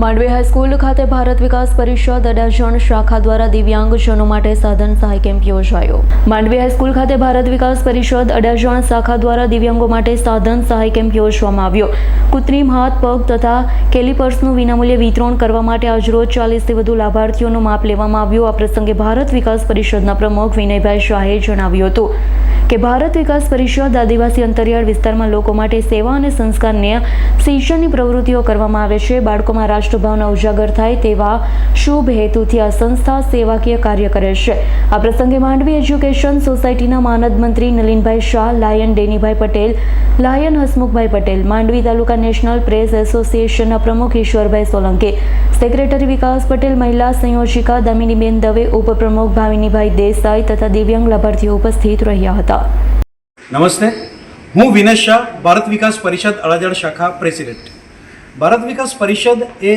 Mandvi high school ખાતે ભારત વિકાસ પરિષદ અડાજણ શાખા દ્વારા દિવ્યાંગજનો માટે સાધન સહાય કેમ્પ યોજાયો. માંડવી હાઈસ્કૂલ ખાતે ભારત વિકાસ પરિષદ અડાજણ શાખા દ્વારા દિવ્યાંગો માટે સાધન સહાય કેમ્પ યોજવામાં આવ્યો. કૃત્રિમ હાથ, પગ તથા કેલિપર્સનું વિનામૂલ્યે વિતરણ કરવા માટે આજરોજ ચાલીસથી વધુ લાભાર્થીઓનું માપ લેવામાં આવ્યું. આ પ્રસંગે ભારત વિકાસ પરિષદના પ્રમુખ વિનયભાઈ શાહે જણાવ્યું હતું કે ભારત વિકાસ પરિષદ આદિવાસી અંતરિયાળ વિસ્તારમાં લોકો માટે સેવા અને સંસ્કારને શિક્ષણની પ્રવૃત્તિઓ કરવામાં આવે છે. બાળકોમાં રાષ્ટ્રભાવના ઉજાગર થાય તેવા શુભ હેતુથી આ સંસ્થા સેવાકીય કાર્ય કરે છે. આ પ્રસંગે માંડવી એજ્યુકેશન સોસાયટીના માનદ મંત્રી Nalinbhai Shah, lion Danibhai Patel, lion Hasmukhbhai Patel, Mandvi taluka national press એસોસિએશનના પ્રમુખ ઈશ્વરભાઈ સોલંકી, સેક્રેટરી વિકાસ પટેલ, મહિલા સંયોજિકા દામિનીબેન દવે, ઉપપ્રમુખ ભાવિનીભાઈ દેસાઈ તથા દિવ્યાંગ લાભાર્થીઓ ઉપસ્થિત રહ્યા હતા. નમસ્તે. હું વિનેશ શાહ, ભારત વિકાસ પરિષદ અડાજણ શાખા પ્રેસિડેન્ટ. ભારત વિકાસ પરિષદ એ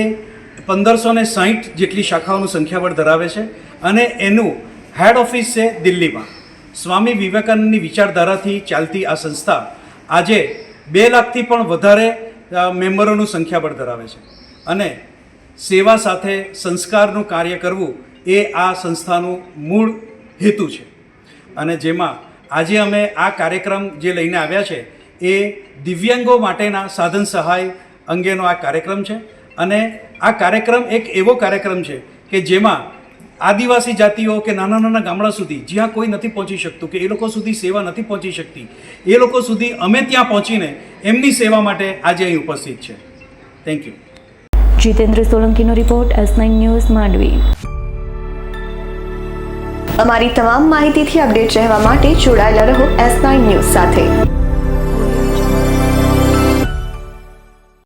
પંદરસો ને સાહીઠ જેટલી શાખાઓનું સંખ્યાબળ ધરાવે છે અને એનું હેડ ઓફિસ છે દિલ્હીમાં. સ્વામી વિવેકાનંદની વિચારધારાથી ચાલતી આ સંસ્થા આજે બે લાખથી પણ વધારે મેમ્બરોનું સંખ્યાબળ ધરાવે છે. અને સેવા સાથે સંસ્કારનું કાર્ય કરવું એ આ સંસ્થાનું મૂળ હેતુ છે. અને જેમાં આજે અમે આ કાર્યક્રમ જે લઈને આવ્યા છે એ દિવ્યાંગો માટેના સાધન સહાય અંગેનો આ કાર્યક્રમ છે. અને આ કાર્યક્રમ એક એવો કાર્યક્રમ છે કે જેમાં આદિવાસી જાતિઓ કે નાના નાના ગામડા સુધી જ્યાં કોઈ નથી પહોંચી શકતું કે એ લોકો સુધી સેવા નથી પહોંચી શકતી એ લોકો સુધી અમે ત્યાં પહોંચીને એમની સેવા માટે આજે અહીં ઉપસ્થિત છે. Thank you Jitendra સોલંકીનો report S nine news Mandvi. અમારી તમામ માહિતીથી અપડેટ રહેવા માટે જોડાયેલા રહો એસ નાઇન ન્યૂઝ સાથે.